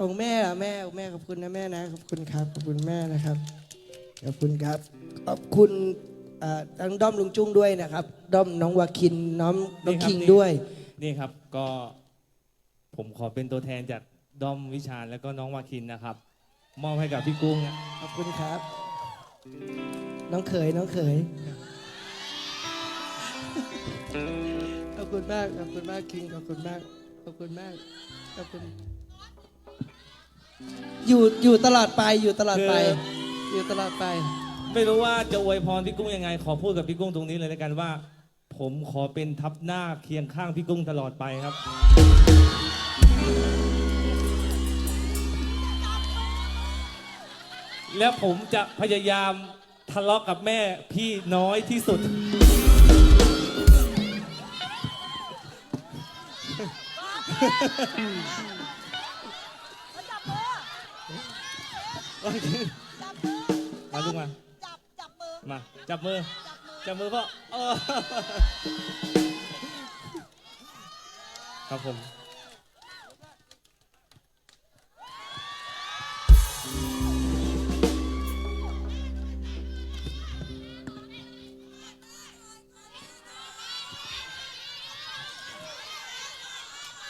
องค์แม่ล่ะแม่องค์แม่ขอบคุณนะแม่นะขอบคุณครับขอบคุณแม่นะครับขอบคุณครับ ขอบคุณเอ่อทั้งด้อมลุงจุ้งด้วยนะครับ ด้อมน้องวาคินน้องน้องนี่ครับคิงนี่ด้วย นี่ครับก็ผมขอเป็นตัวแทนจากด้อมวิชาญแล้วก็น้องวาคินนะครับ มอบให้กับพี่กุ้งนะขอบคุณครับ น้องเขยน้องเขยขอบคุณมากขอบคุณมากคิงขอบคุณมากขอบคุณมากขอบคุณ อยู่อยู่ตลอดไปอยู่ตลอดไปอยู่ตลอดไปไม่รู้ว่าจะอวยพรพี่กุ้งยังไง ขอพูดกับพี่กุ้งตรงนี้เลยแล้วกันว่า ผมขอเป็นทับหน้าเคียงข้างพี่กุ้งตลอดไปครับ และผมจะพยายามทะเลาะกับแม่พี่น้อยที่สุด มาลูกมา จับจับมือ มาจับมือ จับมือ จับมือพ่อเออครับผม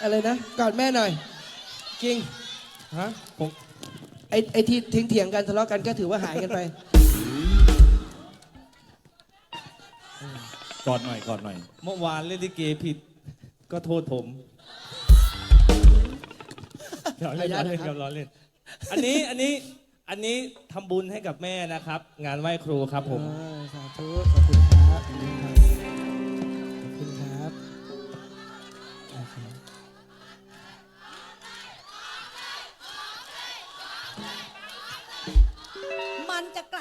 อะไรนะกอดแม่หน่อยคิงฮะผมไอ้ไอ้ที่ทิ้งเถียงกันทะเลาะกันก็ถือว่าหายกันไป กอดหน่อยกอดหน่อย เมื่อวานเล่นลิเกผิด ก็โทษผมล้อเล่นขออนุล้ญาอตเล่นนะคครัรับบล้อเล่น อันนี้อันนี้อันนี้ทำบุญให้กับแม่นะครับ งานไหว้ครูครับผม อ่าสาธุขอบคุณครับขอบคุณครับขอบ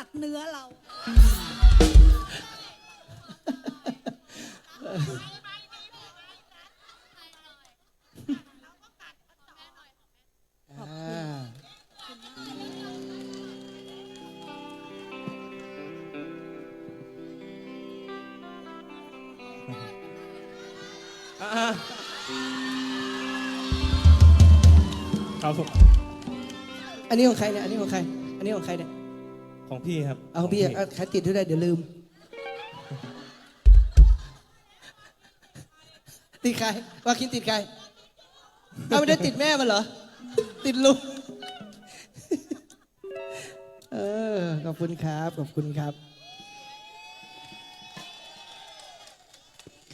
ดเนื้อเราอ่าอ่าครับผม อันนี้ของใครเนี่ย อันนี้ของใคร อันนี้ของใครเนี่ย ของพี่ครับเอาของพี่อะเอาใครติดด้วยได้เดี๋ยวลืมติดใครว่าคินติดใครเอาไม่ได้ติดแม่มันเหรอ ติดลุงเออขอบคุณครับขอบคุณครับ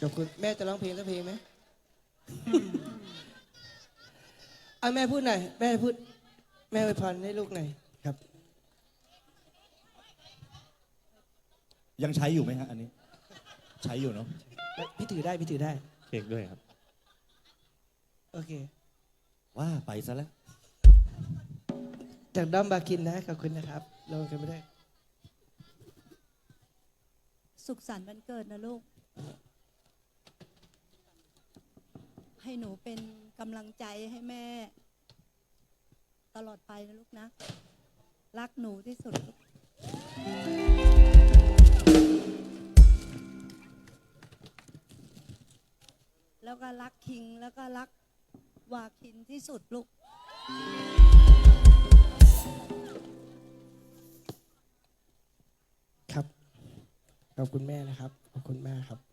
ขอบคุณแม่จะร้องเพลงสักเพลงไหมเอาแม่พูดหน่อยแม่พูด แม่อวยพรให้ลูกหน่อยครับ ยังใช้อยู่ไหมฮะอันนี้ ใช้อยู่เนาะพี่ถือได้พี่ถือได้ เค้กด้วยครับ โอเค ว่าไปซะแล้ว จากด้อมบาคินนะขอบคุณนะครับเรากันไม่ได้ สุขสันต์วันเกิดนะลูก ให้หนูเป็นกำลังใจให้แม่ ตลอดไปนะลูกนะ รักหนูที่สุดลูก แล้วก็รักคิง แล้วก็รักวาคินที่สุดลูก ครับ ขอบคุณแม่นะครับ ขอบคุณมากครับ